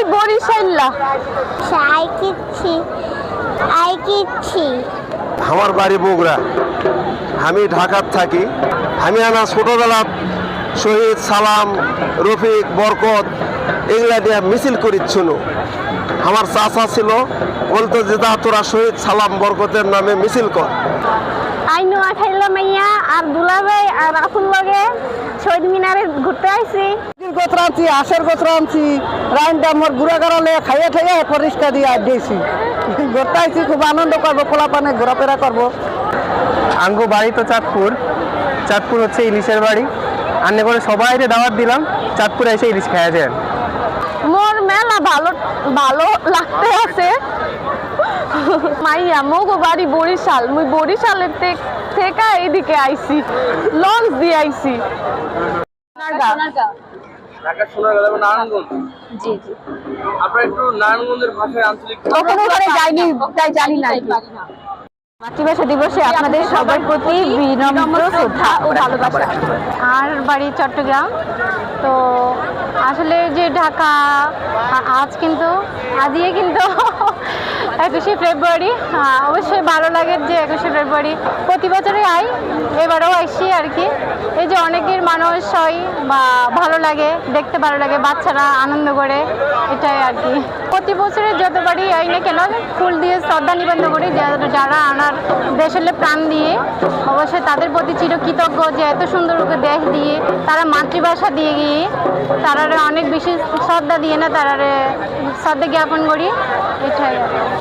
মুই বরিশাইল্লা I কিচ্ছি I কিচ্ছি আমার বাড়ি বগুড়া। আমি ঢাকাত থাকি। আমি আনা ছোটবেলা শহীদ সালাম রফিক বরকত এগুলা দিয়ে মিছিল করিচ্ছিল আমার চাচা ছিল বলতো যে দা তোরা শহীদ সালাম বরকতের নামে মিছিল কর। আই নোয়া খাইলা মাইয়া আর দুলাভাই আর রাসুল লগে শহীদ মিনারে ঘুরতে আইছি। গোত্র আনছি আশের গোত্র আনছি। রাইনটা আমার গুড়া গাড়ালে খাইয়ে খাইয়ে পরিষ্কার দিয়ে আড দিয়েছি। ঘুরতে আইছি খুব আনন্দ করব খোলা পানে ঘোরাফেরা করব। আঙ্গু বাড়ি তো চাঁদপুর। চাঁদপুর হচ্ছে ইলিশের বাড়ি। আন্নে করে সবাইকে দাওয়াত দিলাম চাঁদপুরে এসে ইলিশ খাওয়া যায় মোর মেলা ভালো ভালো লাগতে আছে। মাইয়া মগো বাড়ি বরিশাল। মুই বরিশালের থেকে এদিকে আইছি লঞ্চ দিয়ে আইছি। ঢাকা সোনারগাঁ এবং নারায়ণগঞ্জ? জি জি। আপনারা একটু নারায়ণগঞ্জের ভাষায় আঞ্চলিক কখনো ওখানে যাইনি তাই জানি না মাতৃভাষা দিবসে আপনাদের সবার প্রতি বিনম্র শ্রদ্ধা ও ভালোবাসা। আর বাড়ি চট্টগ্রাম। তো আসলে যে ঢাকা আজ কিন্তু আজিয়ে কিন্তু একুশে ফেব্রুয়ারি অবশ্যই ভালো লাগে যে একুশে ফেব্রুয়ারি। প্রতি বছরই আই, এবারেও আসছি আর কি। এই যে অনেকের মানুষ হয় বা ভালো লাগে, দেখতে ভালো লাগে, বাচ্চারা আনন্দ করে, এটাই আর কি। প্রতি বছরে যতবারই আই না কেন ফুল দিয়ে শ্রদ্ধা নিবন্ধ করি যারা আনার দেশের প্রাণ দিয়ে, অবশ্যই তাদের প্রতি চিরকৃতজ্ঞ যে এত সুন্দর করে দেশ দিয়ে, তারা মাতৃভাষা দিয়ে গিয়ে, তারারে অনেক বেশি শ্রদ্ধা দিয়ে না, তারারে শ্রদ্ধা জ্ঞাপন করি, এটাই